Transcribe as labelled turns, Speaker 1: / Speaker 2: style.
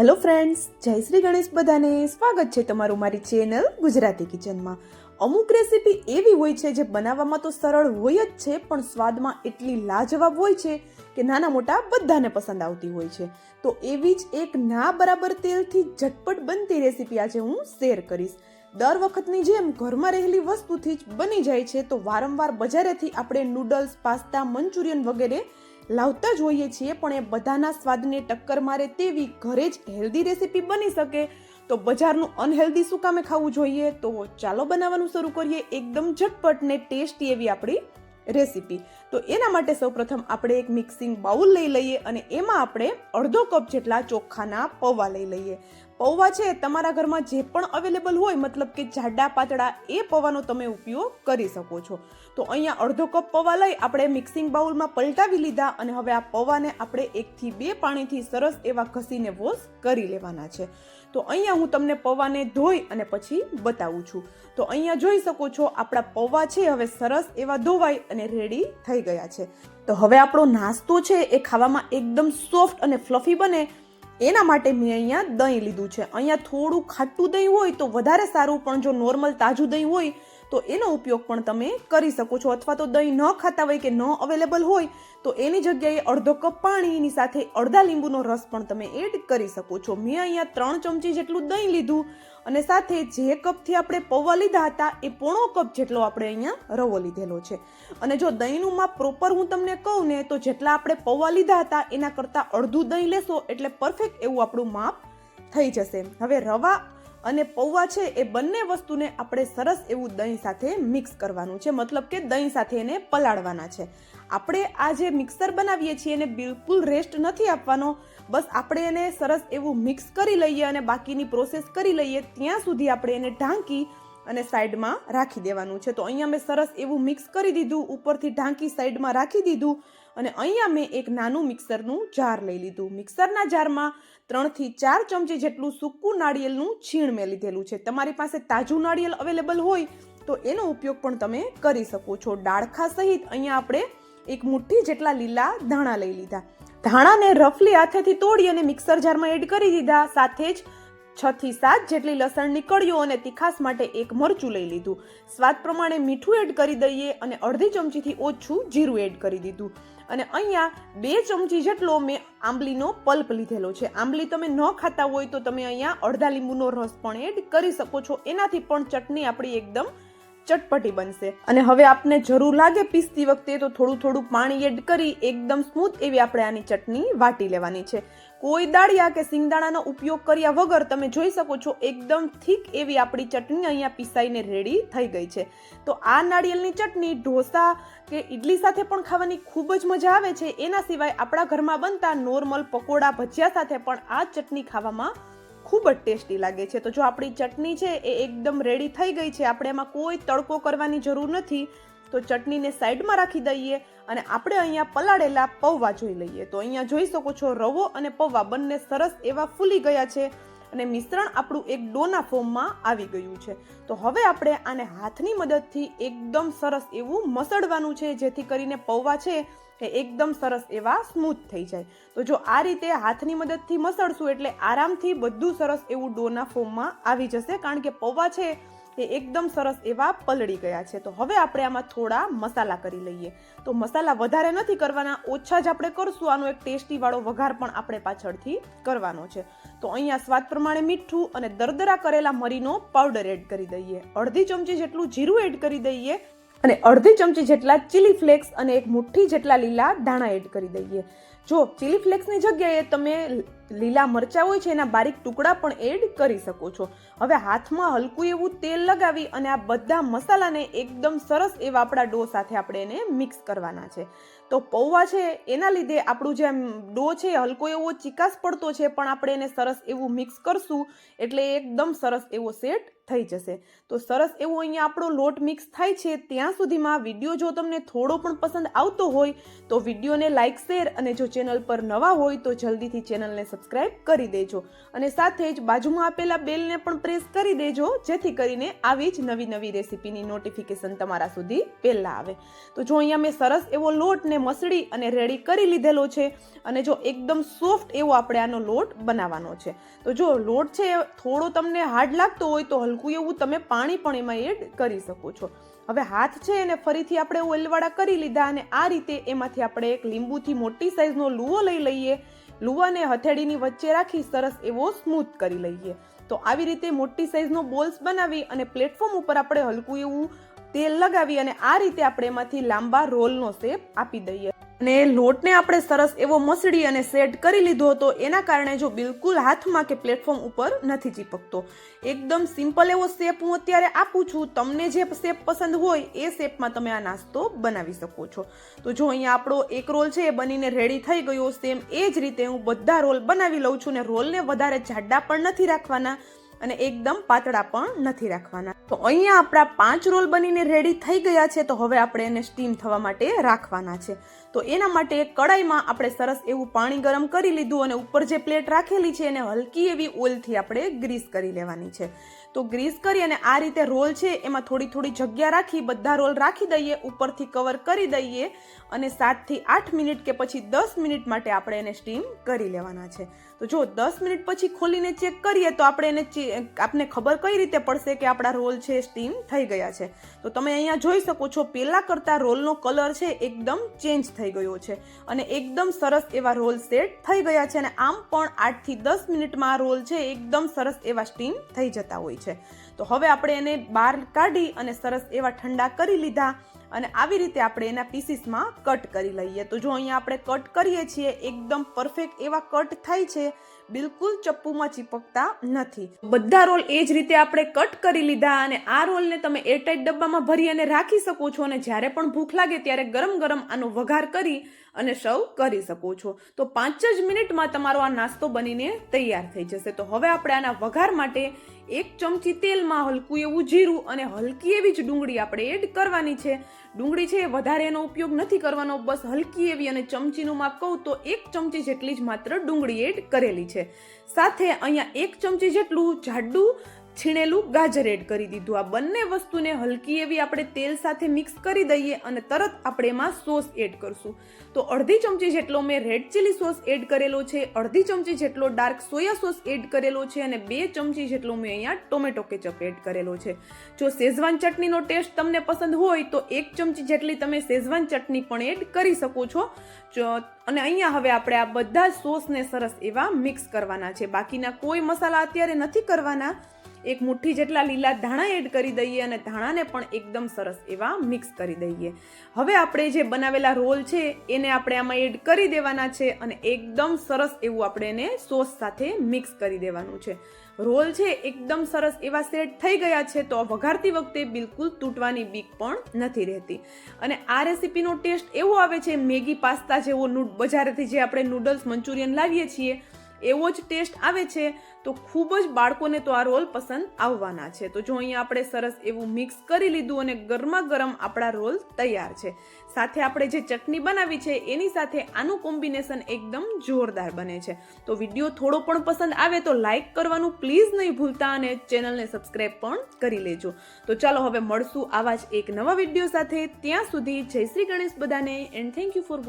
Speaker 1: Hello friends જય શ્રી ગણેશ બધાને. સ્વાગત છે તમારું મારી ચેનલ ગુજરાતી કિચનમાં અમુક રેસીપી એવી હોય છે જે બનાવવામાં તો સરળ હોય જ છે, પણ સ્વાદમાં એટલી લાજવાબ હોય છે કે નાના મોટા બધાને પસંદ આવતી હોય છે. તો એવી જ એક ના બરાબર તેલથી ઝટપટ બનતી રેસીપી આજે હું શેર કરીશ. દર વખતની જેમ ઘરમાં રહેલી વસ્તુથી જ બની જાય છે, તો વારંવાર બજારેથી આપણે નૂડલ્સ પાસ્તા, મંચુરિયન વગેરે લાવતા જ હોઈએ છીએ, પણ એ બધાના સ્વાદને ટક્કર મારે તેવી ઘરે જ હેલ્ધી રેસીપી બની શકે. તો બજારનું અનહેલ્ધી શું કામે ખાવું જોઈએ? તો ચાલો બનાવવાનું શરૂ કરીએ એકદમ ઝટપટ ને ટેસ્ટી એવી આપણી રેસીપી તો એના માટે સૌપ્રથમ આપણે એક મિક્સિંગ બાઉલ લઈ લઈએ અને એમાં આપણે અડધો કપ જેટલા ચોખાના પૌવા લઈ લઈએ. પૌવા છે, તમારા ઘરમાં જે પણ અવેલેબલ હોય, મતલબ કે જાડા પાતળા, એ પૌવાનો તમે ઉપયોગ કરી શકો છો. તો અહીંયા અડધો કપ પૌવા લઈ આપણે મિક્સિંગ બાઉલમાં પલટાવી લીધા અને હવે આ પૌવાને આપણે એકથી બે પાણીથી સરસ એવા ઘસીને વોશ કરી લેવાના છે. તો અહીંયા હું તમને પૌવાને ધોઈ અને પછી બતાવું છું. તો અહીંયા જોઈ શકો છો આપણા પૌવા છે, હવે સરસ એવા ધોવાઈ અને રેડી થઈ ગયા છે. તો હવે આપણો નાસ્તો છે, એ ખાવામાં એકદમ સોફ્ટ અને ફ્લફી બને. એના માટે મેં અહીંયા દહીં લીધું છે. અહીંયા થોડું ખાટું દહીં હોય તો વધારે સારું, પણ જો નોર્મલ તાજું દહીં હોય તો એનો ઉપયોગ પણ તમે કરી શકો છો. અથવા તો દહીં ન ખાતા હોય કે ન અવેલેબલ હોય, તો એની જગ્યાએ અડધો કપ પાણીની સાથે અડધા લીંબુનો રસ પણ તમે એડ કરી શકો છો. મેં અહીંયા ત્રણ ચમચી જેટલું દહીં લીધું અને સાથે જે કપથી આપણે પૌવા લીધા હતા, એ પોણો કપ જેટલો આપણે અહીંયા રવો લીધેલો છે. અને જો દહીંનું માપ પ્રોપર હું તમને કહું ને, તો જેટલા આપણે પૌવા લીધા હતા, એના કરતાં અડધું દહીં લેશો એટલે પરફેક્ટ એવું આપણું માપ થઈ જશે. હવે રવા અને પૌવા છે એ બંને વસ્તુને આપણે સરસ એવું દહીં સાથે મિક્સ કરવાનું છે. મતલબ કે દહીં સાથે એને પલાળવાના છે. આપણે આ જે મિક્સર બનાવીએ છીએ એને બિલકુલ રેસ્ટ નથી આપવાનો. બસ આપણે એને સરસ એવું મિક્સ કરી લઈએ અને બાકીની પ્રોસેસ કરી લઈએ. ત્યાં સુધી આપણે એને ઢાંકી અને સાઈડમાં રાખી દેવાનું છે. તો અહીંયા મેં સરસ એવું મિક્સ કરી દીધું, ઉપરથી ઢાંકી સાઈડમાં રાખી દીધું અને અહીંયા મેં એક નાનું મિક્સરનું જાર લઈ લીધું. મિક્સરના જારમાં ત્રણથી ચાર ચમચી જેટલું સૂકું નાળિયેરનું છીણ મેં લીધેલું છે. તમારી પાસે તાજું નાળિયેર અવેલેબલ હોય તો એનો ઉપયોગ પણ તમે કરી શકો છો. ડાળખા સહિત અહીંયા આપણે એક મુઠ્ઠી જેટલા લીલા ધાણા લઈ લીધા. ધાણાને રફલી હાથેથી તોડી અને મિક્સર જારમાં એડ કરી દીધા. સાથે જ છ થી સાત જેટલી લસણની કળીઓ અને તીખાસ માટે એક મરચું લઈ લીધું. સ્વાદ પ્રમાણે મીઠું એડ કરી દઈએ અને અડધી ચમચીથી ઓછું જીરું એડ કરી દીધું. અને અહીંયા બે ચમચી જેટલો મેં આંબલીનો પલ્પ લીધેલો છે. આંબલી તમે ન ખાતા હોય તો તમે અહીંયા અડધા લીંબુનો રસ પણ એડ કરી શકો છો. એનાથી પણ ચટણી આપણી એકદમ ચટપટી બનશે. અને હવે આપને જરૂર લાગે પીસતી વખતે તો થોડું થોડું પાણી એડ કરી એકદમ સ્મૂથ એવી આપણે આની ચટણી વાટી લેવાની છે. કોઈ દાળિયા કે સિંગદાણાનો ઉપયોગ કર્યા વગર તમે જોઈ શકો છો એકદમ થીક એવી આપણી ચટણી અહીંયા પીસાઈને રેડી થઈ ગઈ છે. તો આ નાળિયેરની ચટણી, ઢોસા કે ઇડલી સાથે પણ ખાવાની ખૂબ જ મજા આવે છે. એના સિવાય આપણા ઘરમાં બનતા નોર્મલ પકોડા ભજીયા સાથે પણ આ ચટણી ખાવામાં ખૂબ જ ટેસ્ટી લાગે છે. તો જો આપણી ચટણી છે એ એકદમ રેડી થઈ ગઈ છે, આપણે એમાં કોઈ તડકો કરવાની જરૂર નથી, તો ચટણીને સાઈડમાં રાખી દઈએ અને આપણે અહીંયા પલાળેલા પૌવા જોઈ લઈએ. તો અહીંયા જોઈ શકો છો, રવો અને પૌવા બંને સરસ એવા ફૂલી ગયા છે. અને મિશ્રણ આપણું એક ડોના ફોર્મમાં આવી ગયું છે. તો હવે આપણે આને હાથની મદદથી એકદમ સરસ એવું મસળવાનું છે, જેથી કરીને પૌવા છે એ એકદમ સરસ એવા સ્મૂથ થઈ જાય. તો જો આ રીતે હાથની મદદથી મસળશું એટલે આરામથી બધું સરસ એવું ડોના ફોર્મમાં આવી જશે, કારણ કે પૌવા છે એ એકદમ સરસ એવા પલળી ગયા છે. તો હવે આપણે આમાં થોડા મસાલા કરી લઈએ. તો મસાલા વધારે નથી કરવાના, ઓછા જ આપણે કરશું. આનો એક ટેસ્ટીવાળો વઘાર પણ આપણે પાછળથી કરવાનો છે. તો અહીંયા સ્વાદ પ્રમાણે મીઠું અને દરદરા કરેલા મરીનો પાવડર એડ કરી દઈએ. અડધી ચમચી જેટલું જીરું એડ કરી દઈએ. અને અડધી ચમચી જેટલા ચીલી ફ્લેક્સ અને એક મુઠ્ઠી જેટલા લીલા દાણા એડ કરી દઈએ. જો ચીલી ફ્લેક્સની જગ્યાએ તમે લીલા મરચાં હોય છે, એના બારીક ટુકડા પણ એડ કરી શકો છો. હવે હાથમાં હલકું એવું તેલ લગાવી અને આ બધા મસાલાને એકદમ સરસ એવા આપણા ડો સાથે આપણે એને મિક્સ કરવાના છે. તો પૌવા છે, એના લીધે આપણું જે ડો છે હલકો એવો ચિકાસ પડતો છે, પણ આપણે એને સરસ એવું મિક્સ કરશું એટલે એકદમ સરસ એવો સેટ થઈ જશે. તો સરસ એવો અહીંયા આપણો લોટ મિક્સ થાય છે. ત્યાં સુધીમાં વીડિયો જો તમને થોડો પણ પસંદ આવતો હોય, તો વિડીયોને લાઇક શેર અને જો ચેનલ પર નવા હોય, તો જલ્દીથી ચેનલને સબસ્ક્રાઇબ કરી દેજો. અને સાથે જ બાજુમાં આપેલા બેલને પણ પ્રેસ કરી દેજો, જેથી કરીને આવી જ નવી નવી રેસીપીની નોટિફિકેશન તમારા સુધી પહેલાં આવે. તો જો અહીંયા મેં સરસ એવો લોટને મસળી અને રેડી કરી લીધેલો છે, અને જો એકદમ સોફ્ટ એવો આપણે આનો લોટ બનાવવાનો છે. તો જો લોટ છે, થોડો તમને હાર્ડ લાગતો હોય, તો હલકું એવું તમે પાણી પણ એમાં એડ કરી શકો છો. હવે હાથ છે એને ફરીથી આપણે ઓઇલવાળા કરી લીધા અને આ રીતે એમાંથી આપણે એક લીંબુથી મોટી સાઇઝનો લુવો લઈ લઈએ. લુવાને હથેળીની વચ્ચે રાખી સરસ એવો સ્મૂથ કરી લઈએ. તો આવી રીતે મોટી સાઇઝનો બોલ્સ બનાવી અને પ્લેટફોર્મ ઉપર આપણે હલકું એવું તેલ લગાવી અને આ રીતે આપણે એમાંથી લાંબા રોલનો શેપ આપી દઈએ. અને લોટને આપણે સરસ એવો મસળી અને સેટ કરી લીધો હતો. એના કારણે જો બિલકુલ હાથમાં કે પ્લેટફોર્મ ઉપર નથી ચીપકતો. એકદમ સિમ્પલ એવો શેપ હું અત્યારે આપું છું. તમને જે શેપ પસંદ હોય એ શેપમાં તમે આ નાસ્તો બનાવી શકો છો. તો જો અહીંયા આપણો એક રોલ છે એ બનીને રેડી થઈ ગયો. સેમ એ જ રીતે હું બધા રોલ બનાવી લઉં છું ને રોલને વધારે જાડા પણ નથી રાખવાના અને એકદમ પાતળા પણ નથી રાખવાના. તો અહીંયા આપણા પાંચ રોલ બનીને રેડી થઈ ગયા છે. તો હવે આપણે એને સ્ટીમ થવા માટે રાખવાના છે. તો એના માટે કડાઈમાં આપણે સરસ એવું પાણી ગરમ કરી લીધું અને ઉપર જે પ્લેટ રાખેલી છે એને હલકી એવી ઓઇલથી આપણે ગ્રીસ કરી લેવાની છે. તો ગ્રીસ કરી અને આ રીતે રોલ છે એમાં થોડી થોડી જગ્યા રાખી, બધા રોલ રાખી દઈએ, ઉપરથી કવર કરી દઈએ અને સાતથી આઠ મિનિટ કે પછી દસ મિનિટ માટે આપણે એને સ્ટીમ કરી લેવાના છે. તો જો દસ મિનિટ પછી ખોલીને ચેક કરીએ તો આપણે એને આપને ખબર કઈ રીતે પડશે કે આપણા રોલ છે સ્ટીમ થઈ ગયા છે. તો તમે અહીંયા જોઈ શકો છો પહેલાં કરતાં રોલનો કલર છે એકદમ ચેન્જ થઈ ગયો છે. અને એકદમ સરસ એવા રોલ સેટ થઈ ગયા છે અને આમ પણ આઠથી દસ મિનિટમાં રોલ છે એકદમ સરસ એવા સ્ટીમ થઈ જતા હોય છે. તો હવે આપણે એને બહાર કાઢી અને સરસ એવા ઠંડા કરી લીધા. અને આવી રીતે આપણે એના પીસીસમાં કટ કરી લઈએ. તો જો અહીંયા આપણે કટ કરીએ છીએ, એકદમ પરફેક્ટ એવા કટ થાય છે, બિલકુલ ચપ્પુમાં ચીપકતા નથી. બધા રોલ એ જ રીતે આપણે કટ કરી લીધા અને આ રોલને તમે એરટાઈટ ડબ્બામાં ભરી અને રાખી શકો છો અને જ્યારે પણ ભૂખ લાગે ત્યારે ગરમ ગરમ આનો વઘાર કરી અને સર્વ કરી શકો છો. તો પાંચ જ મિનિટમાં તમારો આ નાસ્તો બનીને તૈયાર થઈ જશે. તો હવે આપણે આના વઘાર માટે એક ચમચી તેલમાં હલકું એવું જીરું અને હલકી એવી જ ડુંગળી આપણે એડ કરવાની છે. ડુંગળી છે એ વધારે એનો ઉપયોગ નથી કરવાનો, બસ હલકી એવી અને ચમચીનું માપ કહું તો એક ચમચી જેટલી જ માત્ર ડુંગળી એડ કરેલી છે. સાથે અહીંયા એક ચમચી જેટલું જાડું છીણેલું ગાજર એડ કરી દીધું. આ બંને વસ્તુને હલકી એવી આપણે તેલ સાથે મિક્સ કરી દઈએ અને તરત આપણે એમાં સોસ એડ કરશું. તો અડધી ચમચી જેટલો મેં રેડ ચીલી સોસ એડ કરેલો છે, અડધી ચમચી જેટલો ડાર્ક સોયા સોસ એડ કરેલો છે અને બે ચમચી જેટલો મેં અહીંયા ટોમેટો કેચઅપ એડ કરેલો છે. જો શેઝવાન ચટણીનો ટેસ્ટ તમને પસંદ હોય તો એક ચમચી જેટલી તમે શેઝવાન ચટણી પણ એડ કરી શકો છો. અને અહીંયા હવે આપણે આ બધા સોસને સરસ એવા મિક્સ કરવાના છે. બાકીના કોઈ મસાલા અત્યારે નથી કરવાના. એક મુઠ્ઠી જેટલા લીલા ધાણા એડ કરી દઈએ અને ધાણાને પણ એકદમ સરસ એવા મિક્સ કરી દઈએ. હવે આપણે જે બનાવેલા રોલ છે, એને આપણે આમાં એડ કરી દેવાના છે અને એકદમ સરસ એવું આપણે એને સોસ સાથે મિક્સ કરી દેવાનું છે. રોલ છે, એકદમ સરસ એવા સેટ થઈ ગયા છે, તો વઘારતી વખતે બિલકુલ તૂટવાની બીક પણ નથી રહેતી. અને આ રેસીપીનો ટેસ્ટ એવો આવે છે, મેગી પાસ્તા જેવો નૂ- બજારેથી જે આપણે નૂડલ્સ મંચુરિયન લાવીએ છીએ એવો જ ટેસ્ટ આવે છે, તો ખૂબ જ બાળકોને તો આ રોલ પસંદ આવવાના છે. તો જો અહીંયા આપણે સરસ એવું મિક્સ કરી લીધું અને ગરમા ગરમ આપણા રોલ તૈયાર છે. સાથે આપણે જે ચટણી બનાવી છે, એની સાથે આનું કોમ્બિનેશન એકદમ જોરદાર બને છે. તો વીડિયો થોડો પણ પસંદ આવે તો લાઇક કરવાનું પ્લીઝ નહીં ભૂલતા અને ચેનલને સબસ્ક્રાઈબ પણ કરી લેજો. તો ચાલો હવે મળશું આવા જ એક નવા વીડિયો સાથે. ત્યાં સુધી જય શ્રી ગણેશ બધાને એન્ડ થેન્ક યુ ફોર